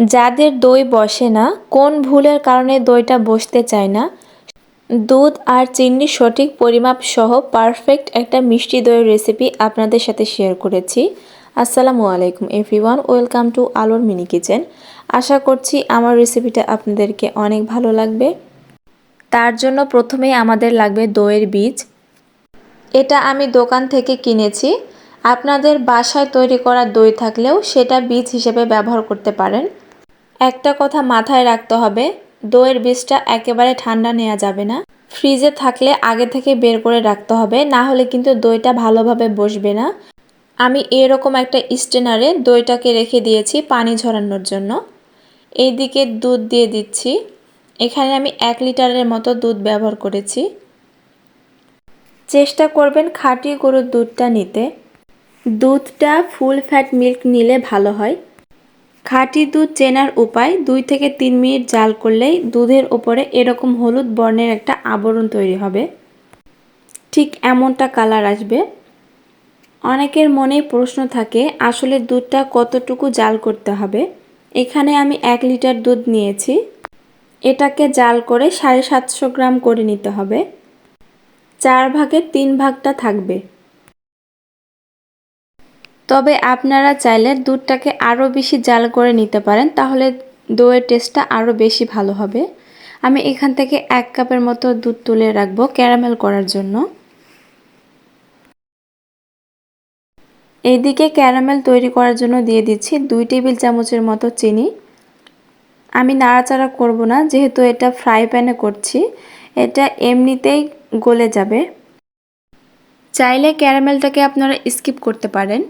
যাদের দই বসে না, কোন ভুলের কারণে দইটা বসতে চায় না? দুধ আর চিনির সঠিক পরিমাপ সহ পারফেক্ট একটা মিষ্টি দইয়ের রেসিপি আপনাদের সাথে শেয়ার করেছি। আসসালামু আলাইকুম এভরিওয়ান ওয়েলকাম টু আলোর মিনি কিচেন আশা করছি আমার রেসিপিটা আপনাদেরকে অনেক ভালো লাগবে। তার জন্য প্রথমেই আমাদের লাগবে দইয়ের বীজ। এটা আমি দোকান থেকে কিনেছি। আপনাদের বাসায় তৈরি করা দই থাকলেও সেটা বীজ হিসেবে ব্যবহার করতে পারেন। একটা কথা মাথায় রাখতে হবে, দইয়ের বীজটা একেবারে ঠান্ডা নেওয়া যাবে না। ফ্রিজে থাকলে আগে থেকে বের করে রাখতে হবে, না হলে কিন্তু দইটা ভালোভাবে বসবে না। আমি এরকম একটা স্টেনারে দইটাকে রেখে দিয়েছি পানি ঝরানোর জন্য। এইদিকে দুধ দিয়ে দিচ্ছি। এখানে আমি এক লিটারের মতো দুধ ব্যবহার করেছি। চেষ্টা করবেন খাঁটি গরুর দুধটা নিতে। দুধটা ফুল ফ্যাট মিল্ক নিলে ভালো হয়। খাঁটি দুধ চেনার উপায়, দুই থেকে তিন মিনিট জাল করলেই দুধের ওপরে এরকম হলুদ বর্ণের একটা আবরণ তৈরি হবে। ঠিক এমনটা কালার আসবে। অনেকের মনেই প্রশ্ন থাকে, আসলে দুধটা কতটুকু জাল করতে হবে? এখানে আমি এক লিটার দুধ নিয়েছি। এটাকে জাল করে সাড়ে সাতশো গ্রাম করে নিতে হবে। চার ভাগের তিন ভাগটা থাকবে। তবে আপনারা চাইলে দুধটাকে আরও বেশি জাল করে নিতে পারেন, তাহলে দইয়ের টেস্টটা আরও বেশি ভালো হবে। আমি এখান থেকে এক কাপের মতো দুধ তুলে রাখব ক্যারামেল করার জন্য। এইদিকে ক্যারামেল তৈরি করার জন্য দিয়ে দিচ্ছি দুই টেবিল চামচের মতো চিনি। আমি নাড়াচাড়া করব না, যেহেতু এটা ফ্রাই প্যানে করছি, এটা এমনিতেই গলে যাবে। চাইলে ক্যারামেলটাকে আপনারা স্কিপ করতে পারেন।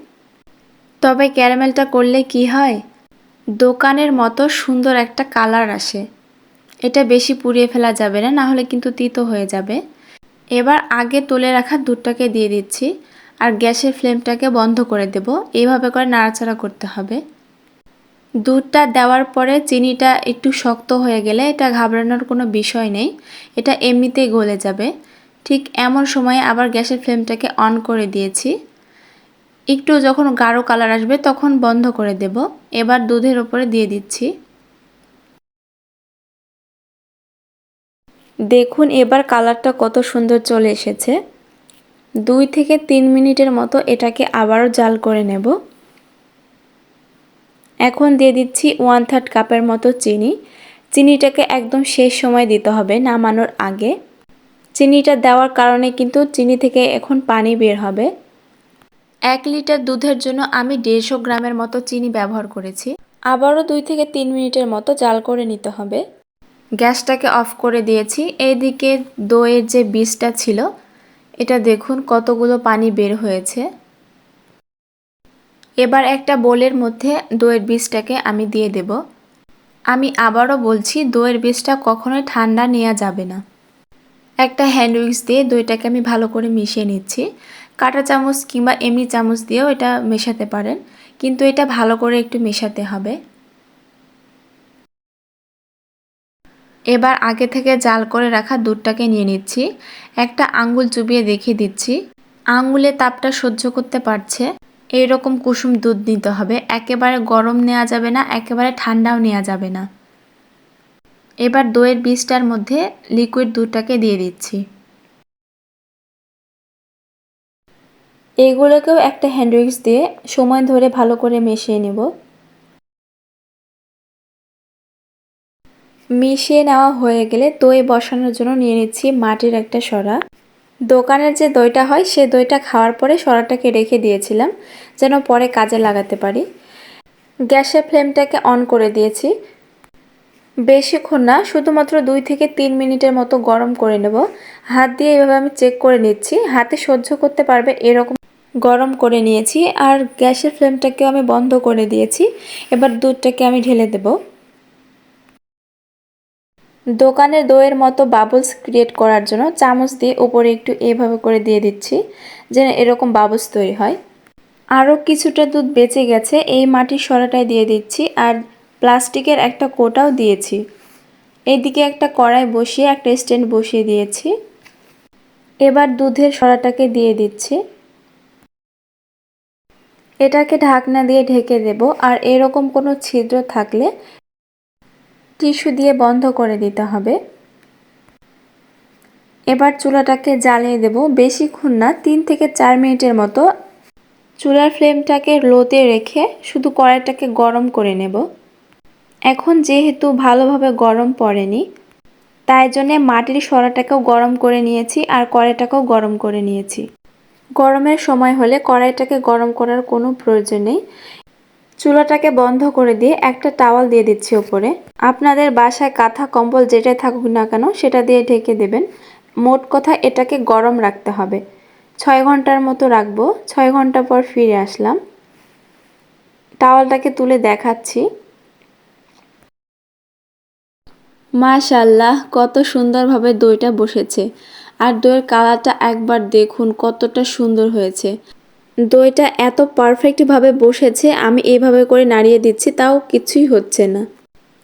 তবে ক্যারামেলটা করলে কি হয়? দোকানের মতো সুন্দর একটা কালার আসে। এটা বেশি পুড়িয়ে ফেলা যাবে না, নাহলে কিন্তু তিতো হয়ে যাবে। এবার আগে তুলে রাখা দুধটাকে দিয়ে দিচ্ছি, আর গ্যাসের ফ্লেমটাকে বন্ধ করে দেব। এইভাবে করে নাড়াচাড়া করতে হবে। দুধটা দেওয়ার পরে চিনিটা একটু শক্ত হয়ে গেলে এটা ঘাবড়ানোর কোনো বিষয় নেই। এটা এমনিতেই গলে যাবে। ঠিক এমন সময়ে আবার গ্যাসের ফ্লেমটাকে অন করে দিয়েছি। একটু যখন গাঢ় কালার আসবে তখন বন্ধ করে দেব। এবার দুধের ওপরে দিয়ে দিচ্ছি। দেখুন এবার কালারটা কত সুন্দর চলে এসেছে। দুই থেকে তিন মিনিটের মতো এটাকে আবারও জাল করে নেব। এখন দিয়ে দিচ্ছি ওয়ান থার্ড কাপের মতো চিনি। চিনিটাকে একদম শেষ সময় দিতে হবে নামানোর আগে। চিনিটা দেওয়ার কারণে কিন্তু চিনি থেকে এখন পানি বের হবে। এক লিটার দুধের জন্য আমি দেড়শো গ্রামের মতো চিনি ব্যবহার করেছি। আবারও দুই থেকে তিন মিনিটের মতো জাল করে নিতে হবে। গ্যাসটাকে অফ করে দিয়েছি। এইদিকে দইয়ের যে বীজটা ছিল, এটা দেখুন কতগুলো পানি বের হয়েছে। এবার একটা বোলের মধ্যে দইয়ের বীজটাকে আমি দিয়ে দেব। আমি আবারও বলছি, দইয়ের বীজটা কখনোই ঠান্ডা নেওয়া যাবে না। একটা হ্যান্ড উইক্স দিয়ে দইটাকে আমি ভালো করে মিশিয়ে নিচ্ছি। কাঁটা চামচ কিংবা এমনি চামচ দিয়েও এটা মেশাতে পারেন। কিন্তু এটা ভালো করে একটু মেশাতে হবে। এবার আগে থেকে জাল করে রাখা দুধটাকে নিয়ে নিচ্ছি। একটা আঙ্গুল চুবিয়ে দেখিয়ে দিচ্ছি। আঙ্গুলে তাপটা সহ্য করতে পারছে। এই রকম কুসুম দুধ নিতে হবে। একেবারে গরম নেওয়া যাবে না, একেবারে ঠান্ডাও নেওয়া যাবে না। এবার দইয়ের বীজটার মধ্যে লিকুইড দুধটাকে দিয়ে দিচ্ছি। এইগুলোকেও একটা হ্যান্ড উইক্স দিয়ে সময় ধরে ভালো করে মিশিয়ে নেব। মিশিয়ে নেওয়া হয়ে গেলে দই বসানোর জন্য নিয়ে নিচ্ছি মাটির একটা সরা। দোকানের যে দইটা হয়, সে দইটা খাওয়ার পরে সরাটাকে রেখে দিয়েছিলাম, যেন পরে কাজে লাগাতে পারি। গ্যাসের ফ্লেমটাকে অন করে দিয়েছি। বেশিক্ষণ না, শুধুমাত্র দুই থেকে তিন মিনিটের মতো গরম করে নেব। হাত দিয়ে এভাবে আমি চেক করে নিচ্ছি, হাতে সহ্য করতে পারবে এরকম গরম করে নিয়েছি আর গ্যাসের ফ্লেমটাকেও আমি বন্ধ করে দিয়েছি। এবার দুধটাকে আমি ঢেলে দেব। দোকানের দইয়ের মতো বাবলস ক্রিয়েট করার জন্য চামচ দিয়ে উপরে একটু এভাবে করে দিয়ে দিচ্ছি, যেন এরকম বাবলস তৈরি হয়। আরও কিছুটা দুধ বেঁচে গেছে, এই মাটির সরাটায় দিয়ে দিচ্ছি আর প্লাস্টিকের একটা কোটাও দিয়েছি। এইদিকে একটা কড়াই বসিয়ে, একটা স্ট্যান্ড বসিয়ে দিয়েছি। এবার দুধের সরাটাকে দিয়ে দিচ্ছি। এটাকে ঢাকনা দিয়ে ঢেকে দেব আর এরকম কোনো ছিদ্র থাকলে টিস্যু দিয়ে বন্ধ করে দিতে হবে। এবার চুলাটাকে জ্বালিয়ে দেব বেশিক্ষণ না, তিন থেকে চার মিনিটের মতো। চুলার ফ্লেমটাকে লোতে রেখে শুধু কড়াইটাকে গরম করে নেব। এখন যেহেতু ভালোভাবে গরম পড়েনি, তাই জন্যে মাটির সরাটাকেও গরম করে নিয়েছি আর কড়াইটাকেও গরম করে নিয়েছি। গরমের সময় হলে কড়াইটাকে গরম করার কোনো প্রয়োজন নেই। চুলাটাকে বন্ধ করে দিয়ে একটা টাওয়াল দিয়ে দিচ্ছি ওপরে। আপনাদের বাসায় কাঁথা, কম্বল যেটাই থাকুক না কেন, সেটা দিয়ে ঢেকে দেবেন। মোট কথা এটাকে গরম রাখতে হবে। ছয় ঘণ্টার মতো রাখব। ছয় ঘণ্টা পর ফিরে আসলাম। টাওয়ালটাকে তুলে দেখাচ্ছি। মাশাল্লাহ কত সুন্দরভাবে দইটা বসেছে। আর দইয়ের কালারটা একবার দেখুন কতটা সুন্দর হয়েছে। দইটা এত পারফেক্টভাবে বসেছে, আমি এইভাবে করে নাড়িয়ে দিচ্ছি, তাও কিছুই হচ্ছে না।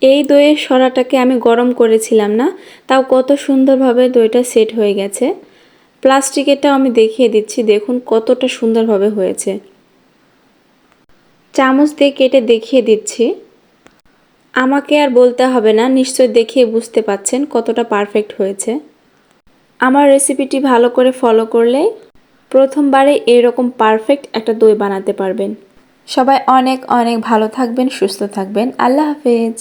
এই দইয়ের সরাটাকে আমি গরম করেছিলাম না, তাও কত সুন্দরভাবে দইটা সেট হয়ে গেছে। প্লাস্টিকেরটাও আমি দেখিয়ে দিচ্ছি, দেখুন কতটা সুন্দরভাবে হয়েছে। চামচ দিয়ে কেটে দেখিয়ে দিচ্ছি। আমাকে আর বলতে হবে না নিশ্চয় দেখিয়ে বুঝতে পাচ্ছেন কতটা পারফেক্ট হয়েছে। আমার রেসিপিটি ভালো করে ফলো করলে প্রথমবারে এরকম পারফেক্ট একটা দই বানাতে পারবেন। সবাই অনেক অনেক ভালো থাকবেন, সুস্থ থাকবেন। আল্লাহ হাফেজ।